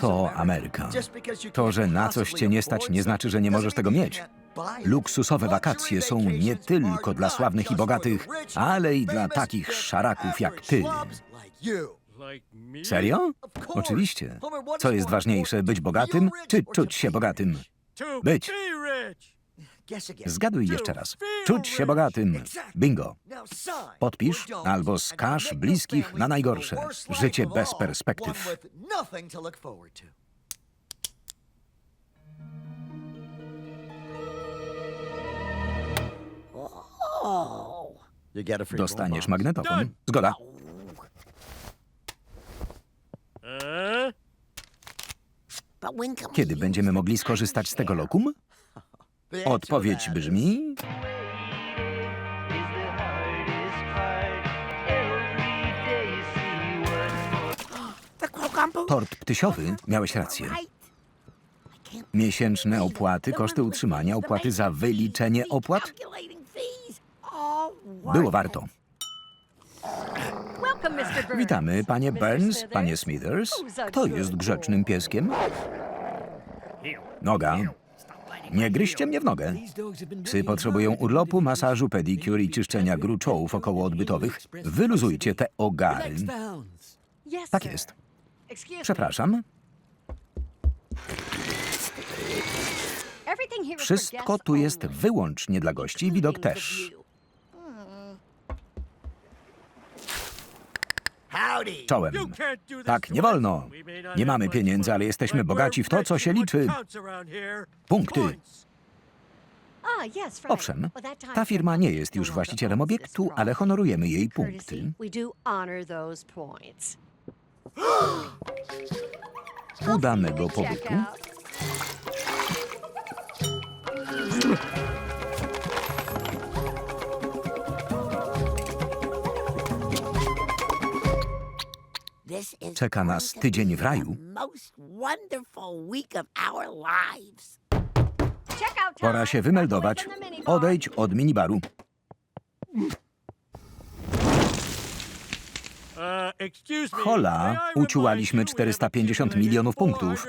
To Ameryka. To, że na coś cię nie stać, nie znaczy, że nie możesz tego mieć. Luksusowe wakacje są nie tylko dla sławnych i bogatych, ale i dla takich szaraków jak ty. Serio? Oczywiście. Co jest ważniejsze, być bogatym czy czuć się bogatym? Być. Zgaduj jeszcze raz. Czuć się bogatym. Bingo. Podpisz albo skaż bliskich na najgorsze. Życie bez perspektyw. Dostaniesz magnetofon. Zgoda. Kiedy będziemy mogli skorzystać z tego lokum? Odpowiedź brzmi... Tort ptysiowy, miałeś rację. Miesięczne opłaty, koszty utrzymania, opłaty za wyliczenie opłat? Było warto. Witamy, panie Burns, panie Smithers. Kto jest grzecznym pieskiem? Noga. Nie gryźcie mnie w nogę. Psy potrzebują urlopu, masażu, pedicure i czyszczenia gruczołów okołoodbytowych. Wyluzujcie te ogary. Tak jest. Przepraszam. Wszystko tu jest wyłącznie dla gości, widok też. Czołem. Tak, nie wolno. Nie mamy pieniędzy, ale jesteśmy bogaci w to, co się liczy. Punkty. Owszem, ta firma nie jest już właścicielem obiektu, ale honorujemy jej punkty. Udanego pobytu. Czeka nas tydzień w raju. Pora się wymeldować. Odejdź od minibaru. Hola, uciułaliśmy 450 milionów punktów.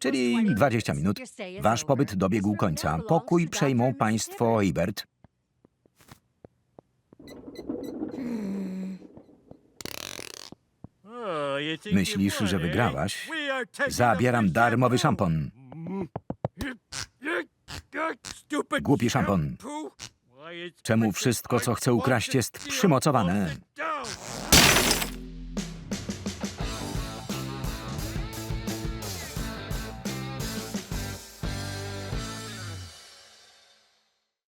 Czyli 20 minut. Wasz pobyt dobiegł końca. Pokój przejmą państwo Ebert. Myślisz, że wygrałaś? Zabieram darmowy szampon. Głupi szampon czemu wszystko, co chce ukraść, jest przymocowane.